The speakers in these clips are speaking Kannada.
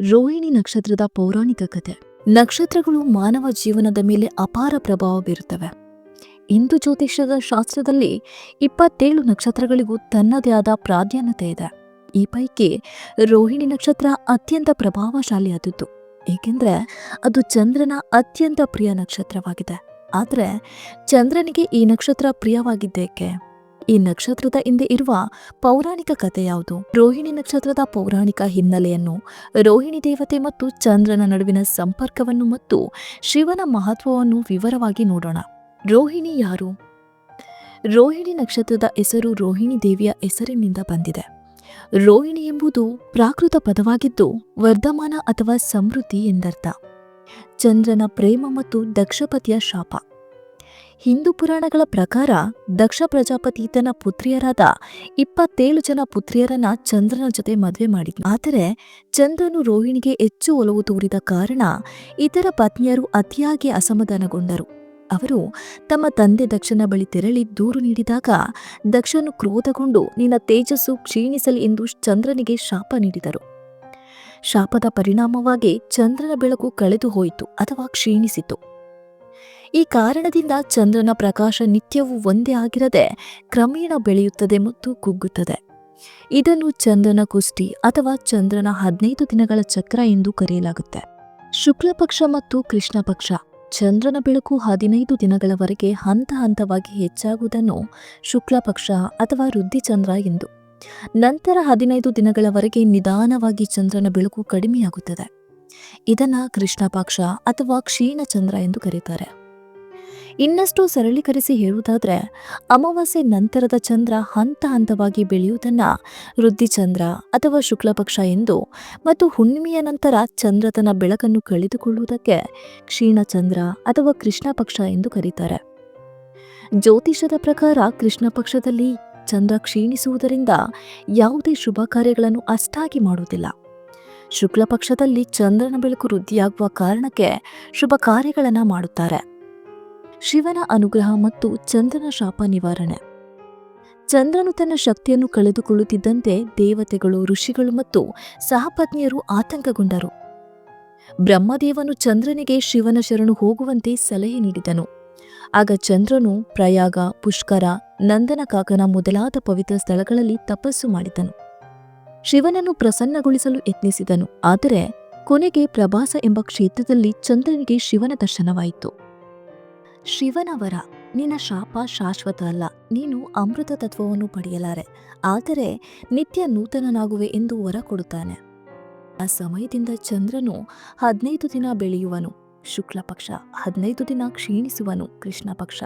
ರೋಹಿಣಿ ನಕ್ಷತ್ರದ ಪೌರಾಣಿಕ ಕಥೆ ನಕ್ಷತ್ರಗಳು ಮಾನವ ಜೀವನದ ಮೇಲೆ ಅಪಾರ ಪ್ರಭಾವ ಬೀರುತ್ತವೆ. ಹಿಂದೂ ಜ್ಯೋತಿಷ್ಯದ ಶಾಸ್ತ್ರದಲ್ಲಿ ಇಪ್ಪತ್ತೇಳು ನಕ್ಷತ್ರಗಳಿಗೂ ತನ್ನದೇ ಆದ ಪ್ರಾಧಾನ್ಯತೆ ಇದೆ. ಈ ಪೈಕಿ ರೋಹಿಣಿ ನಕ್ಷತ್ರ ಅತ್ಯಂತ ಪ್ರಭಾವಶಾಲಿಯಾದದ್ದು ಏಕೆಂದರೆ ಅದು ಚಂದ್ರನ ಅತ್ಯಂತ ಪ್ರಿಯ ನಕ್ಷತ್ರವಾಗಿದೆ. ಆದರೆ ಚಂದ್ರನಿಗೆ ಈ ನಕ್ಷತ್ರ ಪ್ರಿಯವಾಗಿದ್ದೇಕೆ? ಈ ನಕ್ಷತ್ರದ ಹಿಂದೆ ಇರುವ ಪೌರಾಣಿಕ ಕಥೆ ಯಾವುದು? ರೋಹಿಣಿ ನಕ್ಷತ್ರದ ಪೌರಾಣಿಕ ಹಿನ್ನೆಲೆಯನ್ನು, ರೋಹಿಣಿ ದೇವತೆ ಮತ್ತು ಚಂದ್ರನ ನಡುವಿನ ಸಂಪರ್ಕವನ್ನು ಮತ್ತು ಶಿವನ ಮಹತ್ವವನ್ನು ವಿವರವಾಗಿ ನೋಡೋಣ. ರೋಹಿಣಿ ಯಾರು? ರೋಹಿಣಿ ನಕ್ಷತ್ರದ ಹೆಸರು ರೋಹಿಣಿ ದೇವಿಯ ಹೆಸರಿನಿಂದ ಬಂದಿದೆ. ರೋಹಿಣಿ ಎಂಬುದು ಪ್ರಾಕೃತ ಪದವಾಗಿದ್ದು ವರ್ಧಮಾನ ಅಥವಾ ಸಮೃದ್ಧಿ ಎಂದರ್ಥ. ಚಂದ್ರನ ಪ್ರೇಮ ಮತ್ತು ದಕ್ಷಪತಿಯ ಶಾಪ. ಹಿಂದೂ ಪುರಾಣಗಳ ಪ್ರಕಾರ ದಕ್ಷ ಪ್ರಜಾಪತಿ ಪುತ್ರಿಯರಾದ ಇಪ್ಪತ್ತೇಳು ಜನ ಪುತ್ರಿಯರನ್ನ ಚಂದ್ರನ ಜೊತೆ ಮದುವೆ ಮಾಡಿದ ಆದರೆ ಚಂದ್ರನು ರೋಹಿಣಿಗೆ ಹೆಚ್ಚು ಒಲವು ತೋರಿದ ಕಾರಣ ಇತರ ಪತ್ನಿಯರು ಅತಿಯಾಗಿ ಅಸಮಾಧಾನಗೊಂಡರು. ಅವರು ತಮ್ಮ ತಂದೆ ದಕ್ಷನ ಬಳಿ ತೆರಳಿ ದೂರು ನೀಡಿದಾಗ ದಕ್ಷನು ಕ್ರೋಧಗೊಂಡು, ನಿನ್ನ ತೇಜಸ್ಸು ಕ್ಷೀಣಿಸಲಿ ಎಂದು ಚಂದ್ರನಿಗೆ ಶಾಪ ನೀಡಿದರು. ಶಾಪದ ಪರಿಣಾಮವಾಗಿ ಚಂದ್ರನ ಬೆಳಕು ಕಳೆದು ಹೋಯಿತು ಅಥವಾ ಕ್ಷೀಣಿಸಿತು. ಈ ಕಾರಣದಿಂದ ಚಂದ್ರನ ಪ್ರಕಾಶ ನಿತ್ಯವೂ ಒಂದೇ ಆಗಿರದೆ ಕ್ರಮೇಣ ಬೆಳೆಯುತ್ತದೆ ಮತ್ತು ಕುಗ್ಗುತ್ತದೆ. ಇದನ್ನು ಚಂದ್ರನ ಕುಷ್ಟಿ ಅಥವಾ ಚಂದ್ರನ ಹದಿನೈದು ದಿನಗಳ ಚಕ್ರ ಎಂದು ಕರೆಯಲಾಗುತ್ತೆ. ಶುಕ್ಲ ಪಕ್ಷ ಮತ್ತು ಕೃಷ್ಣ ಪಕ್ಷ ಚಂದ್ರನ ಬೆಳಕು ಹದಿನೈದು ದಿನಗಳವರೆಗೆ ಹಂತ ಹಂತವಾಗಿ ಹೆಚ್ಚಾಗುವುದನ್ನು ಶುಕ್ಲ ಪಕ್ಷ ಅಥವಾ ವೃದ್ಧಿಚಂದ್ರ ಎಂದು. ನಂತರ ಹದಿನೈದು ದಿನಗಳವರೆಗೆ ನಿಧಾನವಾಗಿ ಚಂದ್ರನ ಬೆಳಕು ಕಡಿಮೆಯಾಗುತ್ತದೆ. ಇದನ್ನ ಕೃಷ್ಣ ಪಕ್ಷ ಅಥವಾ ಕ್ಷೀಣ ಚಂದ್ರ ಎಂದು ಕರೀತಾರೆ. ಇನ್ನಷ್ಟು ಸರಳೀಕರಿಸಿ ಹೇಳುವುದಾದರೆ, ಅಮಾವಾಸ್ಯೆ ನಂತರದ ಚಂದ್ರ ಹಂತ ಹಂತವಾಗಿ ಬೆಳೆಯುವುದನ್ನ ವೃದ್ಧಿಚಂದ್ರ ಅಥವಾ ಶುಕ್ಲಪಕ್ಷ ಎಂದು ಮತ್ತು ಹುಣ್ಣಿಮೆಯ ನಂತರ ಚಂದ್ರ ತನ್ನ ಬೆಳಕನ್ನು ಕಳೆದುಕೊಳ್ಳುವುದಕ್ಕೆ ಕ್ಷೀಣಚಂದ್ರ ಅಥವಾ ಕೃಷ್ಣ ಪಕ್ಷ ಎಂದು ಕರೀತಾರೆ. ಜ್ಯೋತಿಷದ ಪ್ರಕಾರ ಕೃಷ್ಣ ಪಕ್ಷದಲ್ಲಿ ಚಂದ್ರ ಕ್ಷೀಣಿಸುವುದರಿಂದ ಯಾವುದೇ ಶುಭ ಕಾರ್ಯಗಳನ್ನು ಅಷ್ಟಾಗಿ ಮಾಡುವುದಿಲ್ಲ. ಶುಕ್ಲ ಪಕ್ಷದಲ್ಲಿ ಚಂದ್ರನ ಬೆಳಕು ವೃದ್ಧಿಯಾಗುವ ಕಾರಣಕ್ಕೆ ಶುಭ ಕಾರ್ಯಗಳನ್ನು ಮಾಡುತ್ತಾರೆ. ಶಿವನ ಅನುಗ್ರಹ ಮತ್ತು ಚಂದ್ರನ ಶಾಪ ನಿವಾರಣೆ. ಚಂದ್ರನು ತನ್ನ ಶಕ್ತಿಯನ್ನು ಕಳೆದುಕೊಳ್ಳುತ್ತಿದ್ದಂತೆ ದೇವತೆಗಳು, ಋಷಿಗಳು ಮತ್ತು ಸಹಪತ್ನಿಯರು ಆತಂಕಗೊಂಡರು. ಬ್ರಹ್ಮದೇವನು ಚಂದ್ರನಿಗೆ ಶಿವನ ಶರಣು ಹೋಗುವಂತೆ ಸಲಹೆ ನೀಡಿದನು. ಆಗ ಚಂದ್ರನು ಪ್ರಯಾಗ, ಪುಷ್ಕರ ನಂದನಕಾಕನ ಮೊದಲಾದ ಪವಿತ್ರ ಸ್ಥಳಗಳಲ್ಲಿ ತಪಸ್ಸು ಮಾಡಿದನು. ಶಿವನನ್ನು ಪ್ರಸನ್ನಗೊಳಿಸಲು ಯತ್ನಿಸಿದನು. ಆದರೆ ಕೊನೆಗೆ ಪ್ರಭಾಸ ಎಂಬ ಕ್ಷೇತ್ರದಲ್ಲಿ ಚಂದ್ರನಿಗೆ ಶಿವನ ದರ್ಶನವಾಯಿತು. ಶಿವನ ವರ ನಿನ್ನ ಶಾಪ ಶಾಶ್ವತ ಅಲ್ಲ, ನೀನು ಅಮೃತ ತತ್ವವನ್ನು ಪಡೆಯಲಾರೆ, ಆದರೆ ನಿತ್ಯ ನೂತನನಾಗುವೆ ಎಂದು ವರ ಕೊಡುತ್ತಾನೆ. ಆ ಸಮಯದಿಂದ ಚಂದ್ರನು ಹದಿನೈದು ದಿನ ಬೆಳೆಯುವನು, ಶುಕ್ಲ ಪಕ್ಷ ಹದಿನೈದು ದಿನ ಕ್ಷೀಣಿಸುವನು, ಕೃಷ್ಣ ಪಕ್ಷ.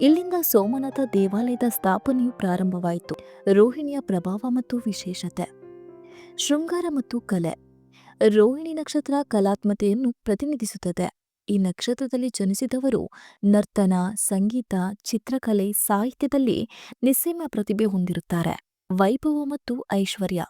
ಇಲ್ಲಿಂದ ಸೋಮನಾಥ ದೇವಾಲಯದ ಸ್ಥಾಪನೆಯು ಪ್ರಾರಂಭವಾಯಿತು, ರೋಹಿಣಿಯ ಪ್ರಭಾವ ಮತ್ತು ವಿಶೇಷತೆ. ಶೃಂಗಾರ ಮತ್ತು ಕಲೆ. ರೋಹಿಣಿ ನಕ್ಷತ್ರ ಕಲಾತ್ಮತೆಯನ್ನು ಪ್ರತಿನಿಧಿಸುತ್ತದೆ. ಈ ನಕ್ಷತ್ರದಲ್ಲಿ ಜನಿಸಿದವರು ನರ್ತನ, ಸಂಗೀತ, ಚಿತ್ರಕಲೆ, ಸಾಹಿತ್ಯದಲ್ಲಿ ನಿಸ್ಸೀಮ ಪ್ರತಿಭೆ ಹೊಂದಿರುತ್ತಾರೆ. ವೈಭವ ಮತ್ತು ಐಶ್ವರ್ಯ.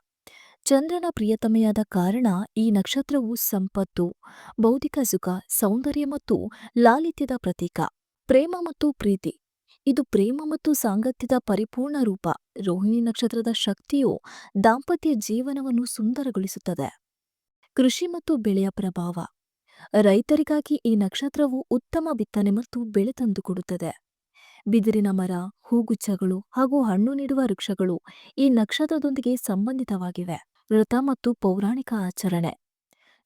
ಚಂದ್ರನ ಪ್ರಿಯತಮೆಯಾದ ಕಾರಣ ಈ ನಕ್ಷತ್ರವು ಸಂಪತ್ತು, ಬೌದ್ಧಿಕ ಸುಖ, ಸೌಂದರ್ಯ ಮತ್ತು ಲಾಲಿತ್ಯದ ಪ್ರತೀಕ. ಪ್ರೇಮ ಮತ್ತು ಪ್ರೀತಿ. ಇದು ಪ್ರೇಮ ಮತ್ತು ಸಾಂಗತ್ಯದ ಪರಿಪೂರ್ಣ ರೂಪ. ರೋಹಿಣಿ ನಕ್ಷತ್ರದ ಶಕ್ತಿಯು ದಾಂಪತ್ಯ ಜೀವನವನ್ನು ಸುಂದರಗೊಳಿಸುತ್ತದೆ. ಕೃಷಿ ಮತ್ತು ಬೆಳೆಯ ಪ್ರಭಾವ. ರೈತರಿಗಾಗಿ ಈ ನಕ್ಷತ್ರವು ಉತ್ತಮ ಬಿತ್ತನೆ ಮತ್ತು ಬೆಳೆ ತಂದುಕೊಡುತ್ತದೆ ಬಿದಿರಿನ ಮರ, ಹೂಗುಚ್ಛಗಳು ಹಾಗೂ ಹಣ್ಣು ನೀಡುವ ವೃಕ್ಷಗಳು ಈ ನಕ್ಷತ್ರದೊಂದಿಗೆ ಸಂಬಂಧಿತವಾಗಿವೆ. ವ್ರತ ಮತ್ತು ಪೌರಾಣಿಕ ಆಚರಣೆ.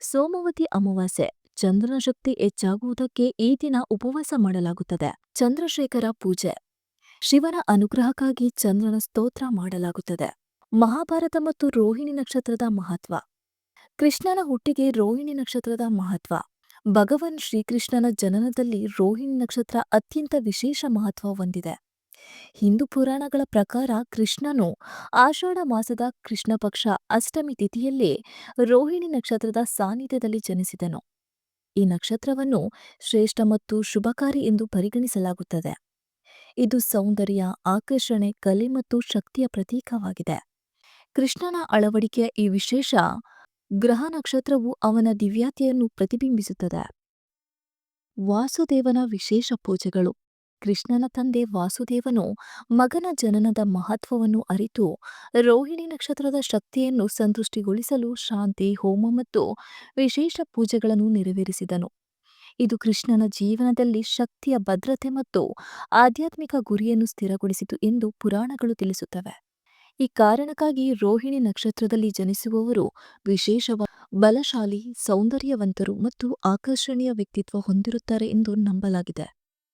ಸೋಮವತಿ ಅಮಾವಾಸ್ಯೆ. ಚಂದ್ರನ ಶಕ್ತಿ ಹೆಚ್ಚಾಗುವುದಕ್ಕೆ ಈ ದಿನ ಉಪವಾಸ ಮಾಡಲಾಗುತ್ತದೆ. ಚಂದ್ರಶೇಖರ ಪೂಜೆ. ಶಿವನ ಅನುಗ್ರಹಕ್ಕಾಗಿ ಚಂದ್ರನ ಸ್ತೋತ್ರ ಮಾಡಲಾಗುತ್ತದೆ. ಮಹಾಭಾರತ ಮತ್ತು ರೋಹಿಣಿ ನಕ್ಷತ್ರದ ಮಹತ್ವ. ಕೃಷ್ಣನ ಹುಟ್ಟಿಗೆ ರೋಹಿಣಿ ನಕ್ಷತ್ರದ ಮಹತ್ವ. ಭಗವಾನ್ ಶ್ರೀಕೃಷ್ಣನ ಜನನದಲ್ಲಿ ರೋಹಿಣಿ ನಕ್ಷತ್ರ ಅತ್ಯಂತ ವಿಶೇಷ ಮಹತ್ವ ಹೊಂದಿದೆ. ಹಿಂದೂ ಪುರಾಣಗಳ ಪ್ರಕಾರ ಕೃಷ್ಣನು ಆಷಾಢ ಮಾಸದ ಕೃಷ್ಣ ಪಕ್ಷ ಅಷ್ಟಮಿ ತಿಥಿಯಲ್ಲೇ ರೋಹಿಣಿ ನಕ್ಷತ್ರದ ಸಾನ್ನಿಧ್ಯದಲ್ಲಿ ಜನಿಸಿದನು. ಈ ನಕ್ಷತ್ರವನ್ನು ಶ್ರೇಷ್ಠ ಮತ್ತು ಶುಭಕಾರಿ ಎಂದು ಪರಿಗಣಿಸಲಾಗುತ್ತದೆ. ಇದು ಸೌಂದರ್ಯ, ಆಕರ್ಷಣೆ, ಕಲೆ ಮತ್ತು ಶಕ್ತಿಯ ಪ್ರತೀಕವಾಗಿದೆ. ಕೃಷ್ಣನ ಅಳವಡಿಕೆಯ ಈ ವಿಶೇಷ ಗ್ರಹ ನಕ್ಷತ್ರವು ಅವನ ದಿವ್ಯಾತೆಯನ್ನು ಪ್ರತಿಬಿಂಬಿಸುತ್ತದೆ. ವಾಸುದೇವನ ವಿಶೇಷ ಪೂಜೆಗಳು. ಕೃಷ್ಣನ ತಂದೆ ವಾಸುದೇವನು ಮಗನ ಜನನದ ಮಹತ್ವವನ್ನು ಅರಿತು ರೋಹಿಣಿ ನಕ್ಷತ್ರದ ಶಕ್ತಿಯನ್ನು ಸಂತುಷ್ಟಿಗೊಳಿಸಲು ಶಾಂತಿ, ಹೋಮ ಮತ್ತು ವಿಶೇಷ ಪೂಜೆಗಳನ್ನು ನೆರವೇರಿಸಿದನು. ಇದು ಕೃಷ್ಣನ ಜೀವನದಲ್ಲಿ ಶಕ್ತಿಯ ಭದ್ರತೆ ಮತ್ತು ಆಧ್ಯಾತ್ಮಿಕ ಗುರಿಯನ್ನು ಸ್ಥಿರಗೊಳಿಸಿತು ಎಂದು ಪುರಾಣಗಳು ತಿಳಿಸುತ್ತವೆ. ಈ ಕಾರಣಕ್ಕಾಗಿ ರೋಹಿಣಿ ನಕ್ಷತ್ರದಲ್ಲಿ ಜನಿಸುವವರು ವಿಶೇಷವಾಗಿ ಬಲಶಾಲಿ, ಸೌಂದರ್ಯವಂತರು ಮತ್ತು ಆಕರ್ಷಣೀಯ ವ್ಯಕ್ತಿತ್ವ ಹೊಂದಿರುತ್ತಾರೆ ಎಂದು ನಂಬಲಾಗಿದೆ.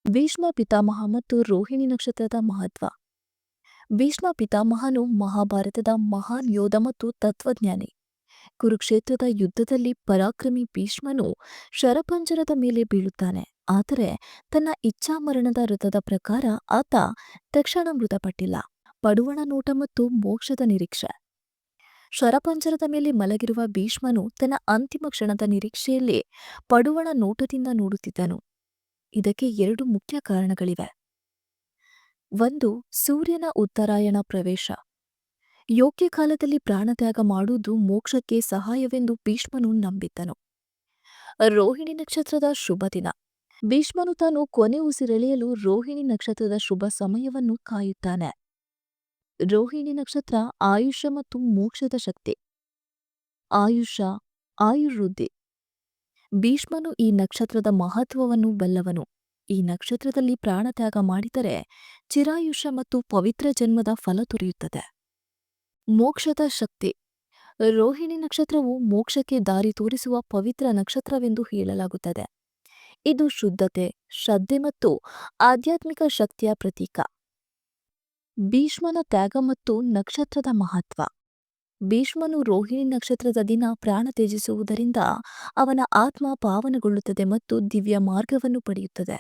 ಭೀಷ್ಮ ಪಿತಾಮಹ ಮತ್ತು ರೋಹಿಣಿ ನಕ್ಷತ್ರದ ಮಹತ್ವ. ಭೀಷ್ಮ ಪಿತಾಮಹನು ಮಹಾಭಾರತದ ಮಹಾನ್ ಯೋಧ ಮತ್ತು ತತ್ವಜ್ಞಾನಿ. ಕುರುಕ್ಷೇತ್ರದ ಯುದ್ಧದಲ್ಲಿ ಪರಾಕ್ರಮಿ ಭೀಷ್ಮನು ಶರಪಂಜರದ ಮೇಲೆ ಬೀಳುತ್ತಾನೆ. ಆದರೆ ತನ್ನ ಇಚ್ಛಾಮರಣದ ವೃತದ ಪ್ರಕಾರ ಆತ ತಕ್ಷಣ ಮೃತಪಟ್ಟಿಲ್ಲ. ಪಡುವಣ ನೋಟ ಮತ್ತು ಮೋಕ್ಷದ ನಿರೀಕ್ಷೆ. ಶರಪಂಜರದ ಮೇಲೆ ಮಲಗಿರುವ ಭೀಷ್ಮನು ತನ್ನ ಅಂತಿಮ ಕ್ಷಣದ ನಿರೀಕ್ಷೆಯಲ್ಲಿ ಪಡುವಣ ನೋಟದಿಂದ ನೋಡುತ್ತಿದ್ದನು. ಇದಕ್ಕೆ ಎರಡು ಮುಖ್ಯ ಕಾರಣಗಳಿವೆ. ಒಂದು, ಸೂರ್ಯನ ಉತ್ತರಾಯಣ ಪ್ರವೇಶ. ಯೋಗ್ಯ ಕಾಲದಲ್ಲಿ ಪ್ರಾಣತ್ಯಾಗ ಮಾಡುವುದು ಮೋಕ್ಷಕ್ಕೆ ಸಹಾಯವೆಂದು ಭೀಷ್ಮನು ನಂಬಿದ್ದನು. ರೋಹಿಣಿ ನಕ್ಷತ್ರದ ಶುಭ ದಿನ. ಭೀಷ್ಮನು ತಾನು ಕೊನೆ ಉಸಿರೆಳೆಯಲು ರೋಹಿಣಿ ನಕ್ಷತ್ರದ ಶುಭ ಸಮಯವನ್ನು ಕಾಯುತ್ತಾನೆ. ರೋಹಿಣಿ ನಕ್ಷತ್ರ ಆಯುಷ್ಯ ಮತ್ತು ಮೋಕ್ಷದ ಶಕ್ತಿ. ಆಯುಷ, ಆಯುರ್ವೃದ್ಧಿ. ಭೀಷ್ಮನು ಈ ನಕ್ಷತ್ರದ ಮಹತ್ವವನ್ನು ಬಲ್ಲವನು. ಈ ನಕ್ಷತ್ರದಲ್ಲಿ ಪ್ರಾಣತ್ಯಾಗ ಮಾಡಿದರೆ ಚಿರಾಯುಷ್ಯ ಮತ್ತು ಪವಿತ್ರ ಜನ್ಮದ ಫಲ ದೊರೆಯುತ್ತದೆ. ಮೋಕ್ಷದ ಶಕ್ತಿ. ರೋಹಿಣಿ ನಕ್ಷತ್ರವು ಮೋಕ್ಷಕ್ಕೆ ದಾರಿ ತೋರಿಸುವ ಪವಿತ್ರ ನಕ್ಷತ್ರವೆಂದು ಹೇಳಲಾಗುತ್ತದೆ. ಇದು ಶುದ್ಧತೆ, ಶ್ರದ್ಧೆ ಮತ್ತು ಆಧ್ಯಾತ್ಮಿಕ ಶಕ್ತಿಯ ಪ್ರತೀಕ. ಭೀಷ್ಮನ ತ್ಯಾಗ ಮತ್ತು ನಕ್ಷತ್ರದ ಮಹತ್ವ. ಭೀಷ್ಮನು ರೋಹಿಣಿ ನಕ್ಷತ್ರದ ದಿನ ಪ್ರಾಣ ತ್ಯಜಿಸುವುದರಿಂದ ಅವನ ಆತ್ಮ ಪಾವನಗೊಳ್ಳುತ್ತದೆ ಮತ್ತು ದಿವ್ಯ ಮಾರ್ಗವನ್ನು ಪಡೆಯುತ್ತದೆ.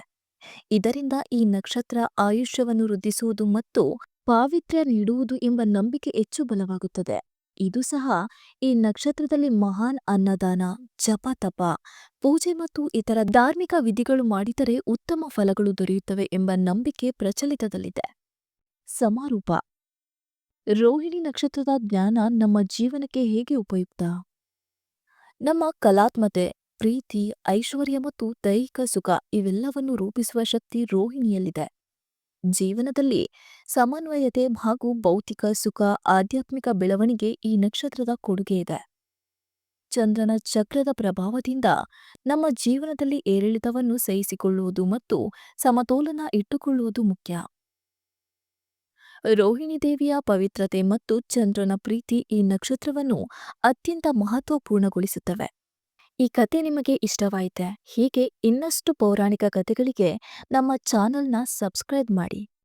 ಇದರಿಂದ ಈ ನಕ್ಷತ್ರ ಆಯುಷ್ಯವನ್ನು ವೃದ್ಧಿಸುವುದು ಮತ್ತು ಪಾವಿತ್ರ್ಯ ನೀಡುವುದು ಎಂಬ ನಂಬಿಕೆ ಹೆಚ್ಚು ಬಲವಾಗುತ್ತದೆ. ಇದು ಸಹ ಈ ನಕ್ಷತ್ರದಲ್ಲಿ ಮಹಾನ್ ಅನ್ನದಾನ, ಜಪ ತಪ, ಪೂಜೆ ಮತ್ತು ಇತರ ಧಾರ್ಮಿಕ ವಿಧಿಗಳು ಮಾಡಿದರೆ ಉತ್ತಮ ಫಲಗಳು ದೊರೆಯುತ್ತವೆ ಎಂಬ ನಂಬಿಕೆ ಪ್ರಚಲಿತದಲ್ಲಿದೆ. ಸಮಾರೂಪ. ರೋಹಿಣಿ ನಕ್ಷತ್ರದ ಜ್ಞಾನ ನಮ್ಮ ಜೀವನಕ್ಕೆ ಹೇಗೆ ಉಪಯುಕ್ತ? ನಮ್ಮ ಕಲಾತ್ಮತೆ, ಪ್ರೀತಿ, ಐಶ್ವರ್ಯ ಮತ್ತು ದೈಹಿಕ ಸುಖ ಇವೆಲ್ಲವನ್ನು ರೂಪಿಸುವ ಶಕ್ತಿ ರೋಹಿಣಿಯಲ್ಲಿದೆ. ಜೀವನದಲ್ಲಿ ಸಮನ್ವಯತೆ ಹಾಗೂ ಭೌತಿಕ ಸುಖ, ಆಧ್ಯಾತ್ಮಿಕ ಬೆಳವಣಿಗೆ ಈ ನಕ್ಷತ್ರದ ಕೊಡುಗೆ ಇದೆ. ಚಂದ್ರನ ಚಕ್ರದ ಪ್ರಭಾವದಿಂದ ನಮ್ಮ ಜೀವನದಲ್ಲಿ ಏರಿಳಿತವನ್ನು ಸಹಿಸಿಕೊಳ್ಳುವುದು ಮತ್ತು ಸಮತೋಲನ ಇಟ್ಟುಕೊಳ್ಳುವುದು ಮುಖ್ಯ. ರೋಹಿಣಿ ದೇವಿಯ ಪವಿತ್ರತೆ ಮತ್ತು ಚಂದ್ರನ ಪ್ರೀತಿ ಈ ನಕ್ಷತ್ರವನ್ನು ಅತ್ಯಂತ ಮಹತ್ವಪೂರ್ಣಗೊಳಿಸುತ್ತವೆ. ಈ ಕತೆ ನಿಮಗೆ ಇಷ್ಟವಾಯಿತೆ, ಹೀಗೆ ಇನ್ನಷ್ಟು ಪೌರಾಣಿಕ ಕಥೆಗಳಿಗೆ ನಮ್ಮ ಚಾನಲ್ನ ಸಬ್ಸ್ಕ್ರೈಬ್ ಮಾಡಿ.